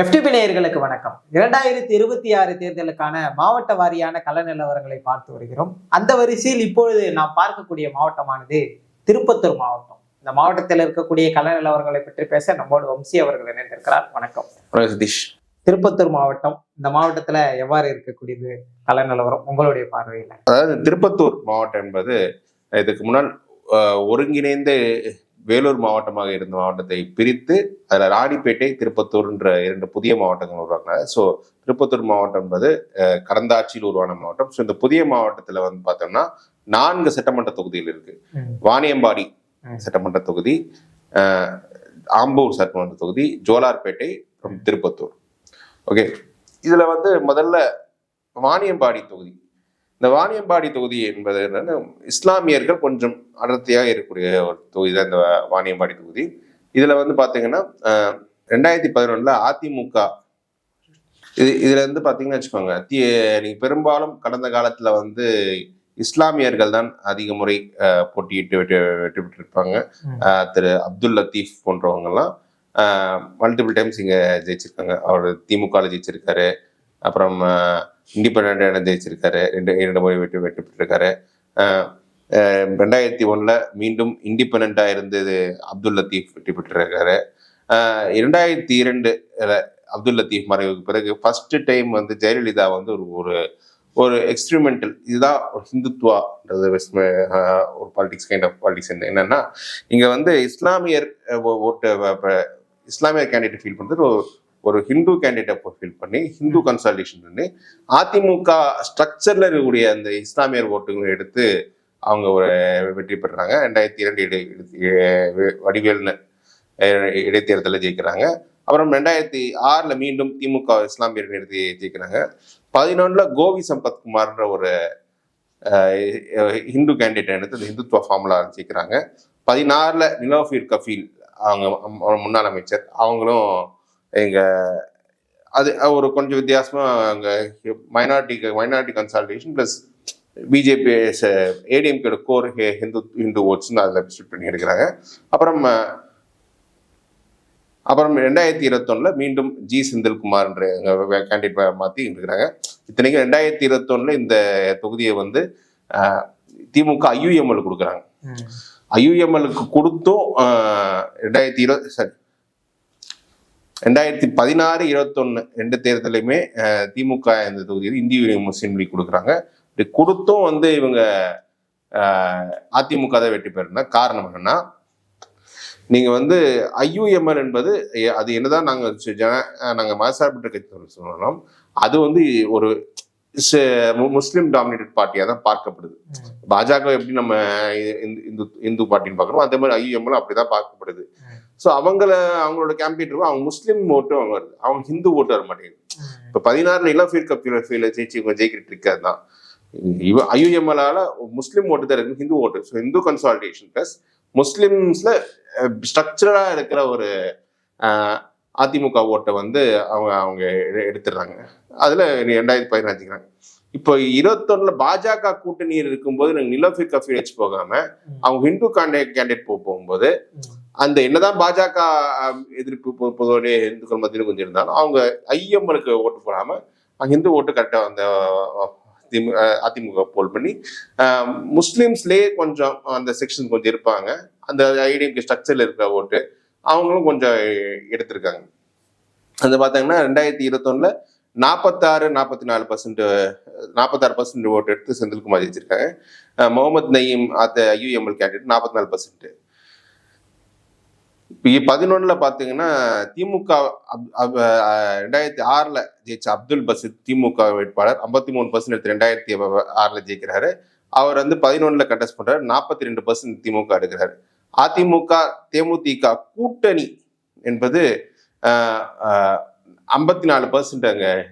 FTP நேயர்களுக்கு வணக்கம். இரண்டாயிரத்தி இருபத்தி ஆறு தேர்தலுக்கான மாவட்ட வாரியான கள நிலவரங்களை பார்த்து வருகிறோம். அந்த வரிசையில் இப்பொழுது நாம் பார்க்கக்கூடிய மாவட்டமானது திருப்பத்தூர் மாவட்டம். இந்த மாவட்டத்தில் இருக்கக்கூடிய கள நிலவரங்களை பற்றி பேச நம்மோடு வம்சி அவர்கள் இணைந்திருக்கிறார். வணக்கம். சதீஷ். திருப்பத்தூர் மாவட்டம் இந்த மாவட்டத்துல எவ்வாறு இருக்கக்கூடியது கள நிலவரம் உங்களுடைய பார்வையில? அதாவது திருப்பத்தூர் மாவட்டம் என்பது இதுக்கு முன்னால் ஒருங்கிணைந்த வேலூர் மாவட்டமாக இருந்த மாவட்டத்தை பிரித்து அதில் ராணிப்பேட்டை திருப்பத்தூர்ன்ற இரண்டு புதிய மாவட்டங்கள் உருவாக்குனாங்க. ஸோ திருப்பத்தூர் மாவட்டம் என்பது கடந்த ஆட்சியில் உருவான மாவட்டம். ஸோ இந்த புதிய மாவட்டத்தில் வந்து பார்த்தோம்னா நான்கு சட்டமன்ற தொகுதிகள் இருக்கு. வாணியம்பாடி. சட்டமன்ற தொகுதி ஆம்பூர் சட்டமன்ற தொகுதி ஜோலார்பேட்டை திருப்பத்தூர். ஓகே இதுல வந்து முதல்ல வாணியம்பாடி தொகுதி. இந்த வாணியம்பாடி தொகுதி என்பது என்னன்னா இஸ்லாமியர்கள் கொஞ்சம் அடர்த்தியாக இருக்கக்கூடிய ஒரு தொகுதி தான் இந்த வாணியம்பாடி தொகுதி. இதுல வந்து பாத்தீங்கன்னா அஹ், ரெண்டாயிரத்தி பதினொன்னுல அதிமுக. இது இதுல இருந்து பாத்தீங்கன்னா வச்சுக்கோங்க தி நீங்க பெரும்பாலும் கடந்த காலத்துல வந்து இஸ்லாமியர்கள் தான் அதிக முறை போட்டியிட்டு வெற்றி வெற்றி பெற்றிருப்பாங்க. திரு அப்துல் லத்தீஃப் போன்றவங்கெல்லாம் மல்டிபிள் டைம்ஸ் இங்க ஜெயிச்சிருக்காங்க. அவர் திமுகவில் ஜெயிச்சிருக்காரு. அப்புறம் இண்டிபெண்ட் ஜெயிச்சிருக்காரு. ரெண்டு இரண்டு முறை வெற்றி வெற்றி பெற்றிருக்காரு. ரெண்டாயிரத்தி ஒன்றில் மீண்டும் இண்டிபெண்டா இருந்தது அப்துல் லத்தீஃப் வெற்றி பெற்றிருக்காரு. இரண்டாயிரத்தி இரண்டு அப்துல் லத்தீஃப் மறைவுக்கு பிறகு ஃபர்ஸ்ட் டைம் வந்து ஜெயலலிதா வந்து ஒரு ஒரு ஒரு எக்ஸ்பிரிமெண்டல் இதுதான் ஒரு ஹிந்துத்வான்றது வெஸ்ட் ஒரு பாலிடிக்ஸ் கைண்ட் ஆஃப் பாலிடிக்ஸ் என்னன்னா இங்கே வந்து இஸ்லாமியர் ஓ- ஓட்டு இஸ்லாமியர் கேண்டிடேட் ஃபீல் பண்றது ஒரு ஹிந்து கேண்டிடேட்டை ஃபீல் பண்ணி ஹிந்து கன்சல்டேஷன் பண்ணி அதிமுக ஸ்ட்ரக்சர்ல இருக்கக்கூடிய அந்த இஸ்லாமியர் ஓட்டுகளை எடுத்து அவங்க ஒரு வெற்றி பெறுறாங்க. ரெண்டாயிரத்தி இரண்டு இடை அஹ், இடைத்தேர்தலில் ஜெயிக்கிறாங்க. அப்புறம் ரெண்டாயிரத்தி ஆறுல மீண்டும் திமுக இஸ்லாமியர் நிறுத்தி ஜெயிக்கிறாங்க. பதினொன்னுல கோவி சம்பத்குமார்ன்ற ஒரு ஹிந்து கேண்டிடேட் எடுத்து அந்த ஹிந்துத்வா ஃபார்முலா ஜெயிக்கிறாங்க. பதினாறுல நிலோஃபீர் கஃபீல் அவங்க முன்னாள் அமைச்சர் அவங்களும் எங்க அது ஒரு கொஞ்சம் வித்தியாசமா அங்க minority minority consultation plus BJP ஏடிஎம்கேட core Hindu Hindu ஓட்ஸ்னு அதில் ஸ்பிட் பண்ணி எடுக்கிறாங்க. அப்புறம் அப்புறம் ரெண்டாயிரத்தி இருபத்தொன்னுல மீண்டும் ஜி செந்தில்குமார்ன்ற கேண்டிடேட் மாற்றி இருக்கிறாங்க இத்தனைக்கும் ரெண்டாயிரத்தி இருபத்தொன்னுல இந்த தொகுதியை வந்து திமுக ஐயுஎம்எல் கொடுக்குறாங்க. ஐயுஎம்எலுக்கு கொடுத்தும் ரெண்டாயிரத்தி இருபது சாரி ரெண்டாயிரத்தி பதினாறு இருபத்தொன்னு ரெண்டு தேர்தலையுமே திமுக இந்த தொகுதியில் இந்திய முஸ்லீம் லீக் கொடுக்குறாங்க. இப்படி கொடுத்தும் வந்து இவங்க அதிமுக தான் வெற்றி பெறுனா காரணம் என்னன்னா நீங்க வந்து ஐயுஎம்எல் என்பது அது என்னதான் நாங்கள் ஜன- நாங்கள் மதசார்பற்ற கட்சி சொல்லணும் அது வந்து ஒரு முஸ்லிம் டாமினேட்டட் பார்ட்டியா தான் பார்க்கப்படுது. பாஜக எப்படி நம்ம இந்து இந்து பார்ட்டின்னு பார்க்கறோம் அதே மாதிரி ஐஎம்எல் அப்படிதான் பார்க்கப்படுது. ம். ஸோ அவங்கள அவங்களோட கேம்பெயின் இருக்கும். அவங்க முஸ்லீம் ஓட்டும் அவங்க வருது. அவங்க ஹிந்து ஓட்டு வர மாட்டேங்குது. இப்போ பதினாறுல கப்பில ஃபீல ஜெயிச்சு இவங்க ஜெயிக்கிட்டு இருக்காது தான் இவ ஐயுஎம்எலால முஸ்லீம் ஓட்டு தான் இருக்கு ஹிந்து ஓட்டு ஸோ ஹிந்து கன்சாலிடேஷன் பிளஸ் முஸ்லிம்ஸ்ல ஸ்ட்ரக்சரா இருக்கிற ஒரு அதிமுக ஓட்டை வந்து அவங்க அவங்க எடு- எடுத்துடுறாங்க அதுல ரெண்டாயிரத்தி பதினஞ்சுக்கிறாங்க இப்போ இருபத்தொன்னுல பாஜக கூட்டணி இருக்கும்போது நாங்கள் நிலோஃபி கஃபி வச்சு போகாம ம். அவங்க ஹிந்து கேண்டிடேட் கேண்டிடேட் போகும்போது. அந்த என்னதான் பாஜக எதிர்ப்பு பொதுவாக இந்துக்கள் மத்தியில் கொஞ்சம் இருந்தாலும் அவங்க ஐஎம்எலுக்கு ஓட்டு போடாம அங்க ஹிந்து ஓட்டு கரெக்டாக அந்த அதிமுக போல் பண்ணி முஸ்லிம்ஸ்லயே கொஞ்சம் அந்த செக்ஷன் கொஞ்சம் இருப்பாங்க அந்த ஐடிஎம்கே ஸ்ட்ரக்சர்ல இருக்கிற ஓட்டு அவங்களும் கொஞ்சம் எடுத்திருக்காங்க. அது பார்த்தீங்கன்னா ரெண்டாயிரத்தி இருபத்தொன்னுல நாற்பத்தாறு நாற்பத்தி நாலு பர்சன்ட் நாற்பத்தாறு பர்சன்ட் ஓட்டு எடுத்து செந்தில்குமார் ஜெயிச்சிருக்காங்க. முகமது நயீம் அத்த யூஎம்எல் கேண்டிடேட் நாற்பத்தி நாலு பர்சன்ட் இப்போ பதினொன்னுல பார்த்தீங்கன்னா திமுக அப்- அப்- ரெண்டாயிரத்தி ஆறுல ஜெயிச்ச அப்துல் பசித் திமுக வேட்பாளர் ஐம்பத்தி மூணு பர்சன்ட் எடுத்து ரெண்டாயிரத்தி ஆறில் ஜெயிக்கிறாரு. அவர் வந்து பதினொன்னுல கண்டெஸ்ட் பண்ணுறாரு நாற்பத்தி ரெண்டு பர்சன்ட் திமுக எடுக்கிறாரு. அதிமுக தேமுதிக கூட்டணி என்பது ஐம்பத்தி நாலு பர்சன்ட் அங்கே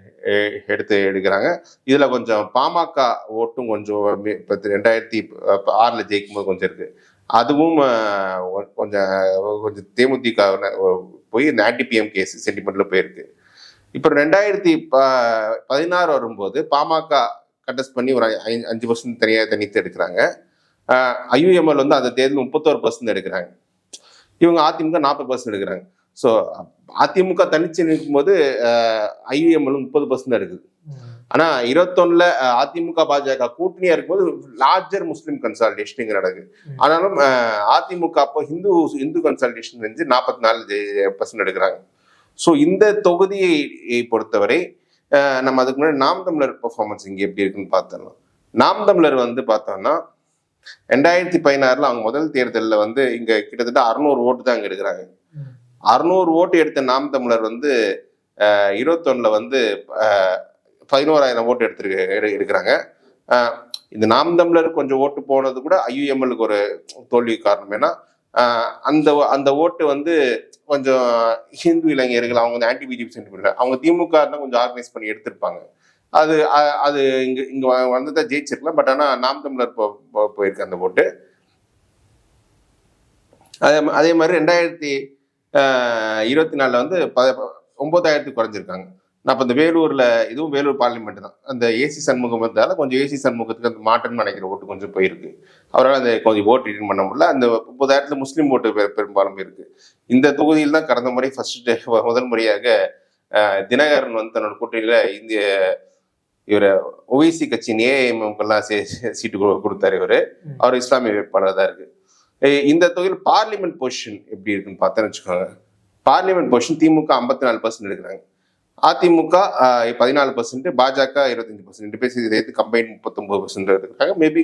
எடுத்து எடுக்கிறாங்க. இதில் கொஞ்சம் பாமக ஓட்டும் கொஞ்சம் ரெண்டாயிரத்தி ஆறில் ஜெயிக்கும் போது கொஞ்சம் இருக்குது அதுவும் கொஞ்சம் கொஞ்சம் தேமுதிக போய் இந்த ஆன்டிபிஎம் கேஸ் சென்டிமெண்ட்டில் போயிருக்கு. இப்போ ரெண்டாயிரத்தி ப- பதினாறு வரும்போது பாமக கண்டெஸ்ட் பண்ணி ஒரு அஞ்சு பர்சன்ட் தனியாக தனித்து எடுக்கிறாங்க. ஐயுஎம்எல் வந்து அந்த தேர்தல் முப்பத்தோரு பர்சன்ட் எடுக்கிறாங்க. இவங்க அதிமுக நாற்பது பர்சன்ட் எடுக்கிறாங்க. ஸோ அதிமுக தனிச்சு நிற்கும்போது ஐயுஎம்எல் முப்பது பர்சன்ட் இருக்குது ஆனா இருபத்தொன்னுல அதிமுக பாஜக கூட்டணியா இருக்கும்போது லார்ஜர் முஸ்லிம் கன்சாலிடேஷன் இங்க நடக்குது. ஆனாலும் அதிமுக அப்போ ஹிந்து இந்து கன்சாலிடேஷன் வந்து நாற்பத்தி நாலு பர்சன்ட் எடுக்கிறாங்க. ஸோ இந்த தொகுதியை பொறுத்தவரை நம்ம அதுக்கு முன்னாடி நாம் தமிழர் பெர்ஃபார்மன்ஸ் இங்க எப்படி இருக்குன்னு பார்த்தோம்னா நாம் தமிழர் வந்து பார்த்தோம்னா ரெண்டாயிரத்தி பதினாறுல அவங்க முதல் தேர்தலில் வந்து இங்க கிட்டத்தட்ட அறுநூறு ஓட்டு தான் இங்க எடுக்கிறாங்க. அறுநூறு ஓட்டு எடுத்த நாம் தமிழர் வந்து இருபத்தொன்னுல வந்து பதினோராயிரம் ஓட்டு எடுத்துருக்கு எடுக்கிறாங்க. இந்த நாம் தமிழர் கொஞ்சம் ஓட்டு போனது கூட ஐயுஎம்எல்க்கு ஒரு தோல்வி காரணம். ஏன்னா அந்த அந்த ஓட்டு வந்து கொஞ்சம் ஹிந்து இளைஞர்கள் அவங்க வந்து ஆன்டி பிஜேபி சென்டிமெண்ட் அவங்க திமுக தான் கொஞ்சம் ஆர்கனைஸ் பண்ணி எடுத்திருப்பாங்க. அது அது இங்கே இங்கே வ- வந்ததா ஜெயிச்சிருக்கலாம் பட் ஆனால் நாம் தமிழர் போ- போயிருக்கேன் போயிருக்கு அந்த ஓட்டு. அதே அதே மாதிரி ரெண்டாயிரத்தி இருபத்தி நாலில் வந்து ப ஒன்பதாயிரத்துக்கு குறைஞ்சிருக்காங்க. நான் இப்போ இந்த வேலூரில் இதுவும் வேலூர் பார்லிமெண்ட் தான். அந்த ஏசி சண்முகம் வந்தால கொஞ்சம் ஏசி சண்முகத்துக்கு அந்த மாற்றம்னு நினைக்கிற ஓட்டு கொஞ்சம் போயிருக்கு. அவரால் அந்த கொஞ்சம் ஓட்டு ரிட்டர்ன் பண்ண முடியல. அந்த முப்பதாயிரத்தில் முஸ்லீம் ஓட்டு பெரும்பாலும் இருக்குது இந்த தொகுதியில் தான் கடந்த முறை ஃபர்ஸ்ட் முதல் முறையாக தினகரன் வந்து தன்னோட கூட்டணியில் இந்திய இவரை ஓவைசி கட்சியின் ஏஐஎம்எம்கெல்லாம் சீட்டு கொடு- கொடுத்தாரு இவரு. அவர் இஸ்லாமிய வேட்பாளர் தான் இருக்கு இந்த தொகுதியில் பார்லிமெண்ட் பொசிஷன் எப்படி இருக்குன்னு பார்த்தேன்னு வச்சுக்கோங்க. பார்லிமெண்ட் பொசிஷன் திமுக ஐம்பத்தி நாலு பர்சன்ட் எடுக்கிறாங்க. அதிமுக பதினாலு பர்சன்ட் பாஜக இருபத்தஞ்சு பர்சன்ட் பேர் சேர்த்து கம்பைன் முப்பத்தொன்பது பர்சன்ட் எடுக்கிறாங்க மேபி